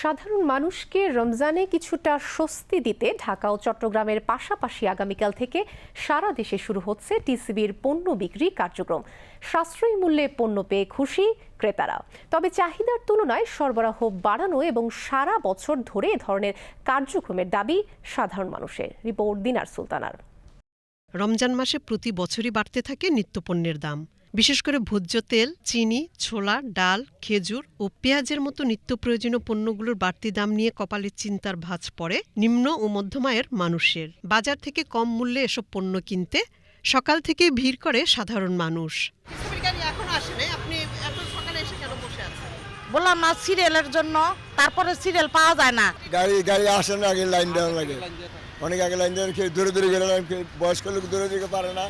সাধারণ মানুষকে রমজানে কিছুটা স্বস্তি দিতে ঢাকা ও চট্টগ্রামের পাশাপাশি আগামীকাল থেকে সারা দেশে শুরু হচ্ছে টিসিবির পণ্য বিক্রি কার্যক্রম। সাশ্রয়ী মূল্যে পণ্য পেয়ে খুশি ক্রেতারা। তবে চাহিদার তুলনায় সরবরাহ বাড়ানো এবং সারা বছর ধরে ধরনের কার্যক্রমের দাবি সাধারণ মানুষের, রিপোর্ট দিনার সুলতানার। রমজান মাসে প্রতি বছরই বাড়তে থাকে নিত্যপণ্যের দাম। বিশেষ করে ভোজ্য তেল চিনি ছোলা ডাল খেজুর ও পেঁয়াজের মতো নিত্য প্রয়োজনীয় পণ্যগুলোর বাড়তি দাম নিয়ে কপালে চিন্তার ভাঁজ পড়ে নিম্ন ও মধ্যমায়ের মানুষের। বাজার থেকে কম মূল্যে এসব পণ্য কিনতে সকাল থেকে ভিড় করে সাধারণ মানুষ। বললাম না সিরিয়ালের জন্য। তারপরে সিরিয়াল পাওয়া যায় না। গাড়ি গাড়ি আসে না আগে লাইন দেওয়া লাগে। অনেক আগে লাইন দেওয়া দূরে দূরে গেলে বয়স্ক লোক দূরে দিকে পারে না।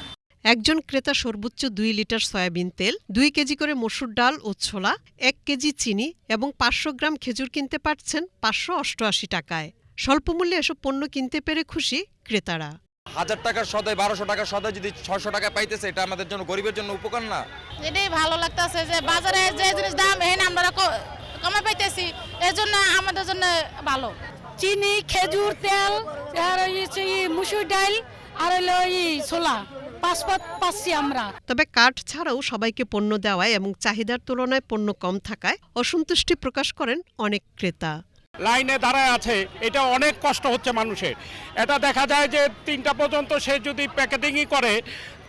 একজন ক্রেতা সর্বোচ্চ দুই লিটার সয়াবিন তেল দুই কেজি করে মসুর ডাল ও ছোলা এক কেজি চিনি এবং পাঁচশো গ্রাম খেজুর কিনতে পারছেন পাঁচশো অষ্টআশি টাকায়। স্বল্পমূল্যে এসব পণ্য কিনতে পেরে খুশি ক্রেতারা। হাজার টাকার সদাই বারোশো টাকার সদাই যদি ছশো টাকা পাইতেছে এটা আমাদের জন্য গরিবের জন্য উপকার না? এটাই ভালো লাগতেছে যে বাজারে যে জিনিস দাম এখানে আমরা কমে পাইতেছি এই জন্য আমাদের জন্য ভালো। চিনি খেজুর তেল আর মুসুর ডাল আর হইল ছোলা। পাঁচ পাচ্ছি আমরা। তবে কাঠ ছাড়াও সবাইকে পণ্য দেওয়ায় এবং চাহিদার তুলনায় পণ্য কম থাকায় অসন্তুষ্টি প্রকাশ করেন অনেক ক্রেতা। লাইনে দাঁড়ায় আছে। এটা অনেক কষ্ট হচ্ছে মানুষের। এটা দেখা যায় যে তিনটা পর্যন্ত সে যদি প্যাকেটিংই করে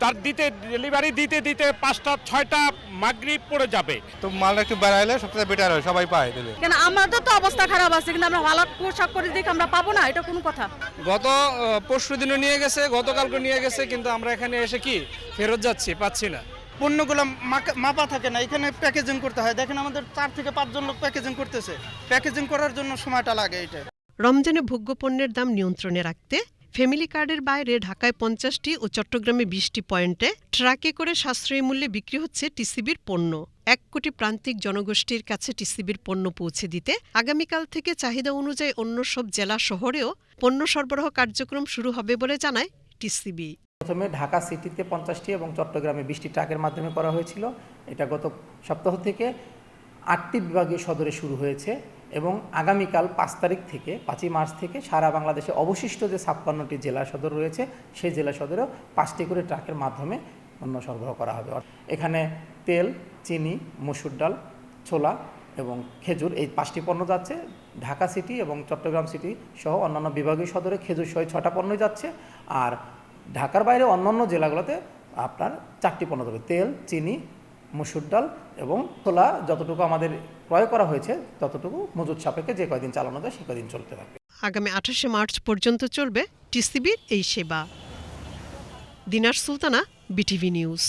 তার দিতে ডেলিভারি দিতে দিতে পাঁচটা ছয়টা মাগরিব পড়ে যাবে। তো মাল একটু বাড়াইলে সবচেয়ে বেটার হয় সবাই পায় দিলে কেন আমাদের তো অবস্থা খারাপ আছে কিন্তু আমরা ভালো পোশাক করে দেখে আমরা পাবো না এটা কোনো কথা? গত পরশু দিনও নিয়ে গেছে গতকালকে নিয়ে গেছে কিন্তু আমরা এখানে এসে কি ফেরত যাচ্ছি পাচ্ছি না। পণ্যগুলো মাপা থাকে না, এখানে প্যাকেজিং করতে হয়। দেখেন আমাদের চার থেকে পাঁচজন লোক প্যাকেজিং করতেছে। প্যাকেজিং করার জন্য সময়টা লাগে এটা রমজানে ভোগ্যপণ্যের দাম নিয়ন্ত্রণে রাখতে ফ্যামিলি কার্ডের বাইরে ঢাকায় পঞ্চাশটি ও চট্টগ্রামে বিশটি পয়েন্টে ট্রাকে করে সাশ্রয়ী মূল্যে বিক্রি হচ্ছে টিসিবির পণ্য। এক কোটি প্রান্তিক জনগোষ্ঠীর কাছে টিসিবির পণ্য পৌঁছে দিতে আগামীকাল থেকে চাহিদা অনুযায়ী অন্য সব জেলা শহরেও পণ্য সরবরাহ কার্যক্রম শুরু হবে বলে জানায় টিসিবি প্রথমে ঢাকা সিটিতে পঞ্চাশটি এবং চট্টগ্রামে বিশটি ট্রাকের মাধ্যমে করা হয়েছিল। এটা গত সপ্তাহ থেকে আটটি বিভাগীয় সদরে শুরু হয়েছে এবং আগামীকাল পাঁচ তারিখ থেকে, পাঁচই মার্চ থেকে সারা বাংলাদেশে অবশিষ্ট যে ছাপ্পান্নটি জেলা সদর রয়েছে, সেই জেলা সদরেও পাঁচটি করে ট্রাকের মাধ্যমে পণ্য সরবরাহ করা হবে। এখানে তেল, চিনি, মসুর ডাল, ছোলা এবং খেজুর, এই পাঁচটি পণ্য যাচ্ছে। ঢাকা সিটি এবং চট্টগ্রাম সিটি সহ অন্যান্য বিভাগীয় সদরে খেজুর সহ ছটা পণ্যই যাচ্ছে। আর ঢাকার বাইরে অন্যান্য জেলাগুলোতে আপনার চারটি পণ্য যাবে। তেল, চিনি, মসুর ডাল এবং ছোলা। যতটুকু আমাদের ক্রয় করা হয়েছে, ততটুকু মজুদ সাপেক্ষে যে কয়দিন চালানো যায়, সে কয়দিন চলতে থাকবে। আগামী আঠাশে মার্চ পর্যন্ত চলবে টিসিবির এই সেবা। Dinar Sultana, BTV news.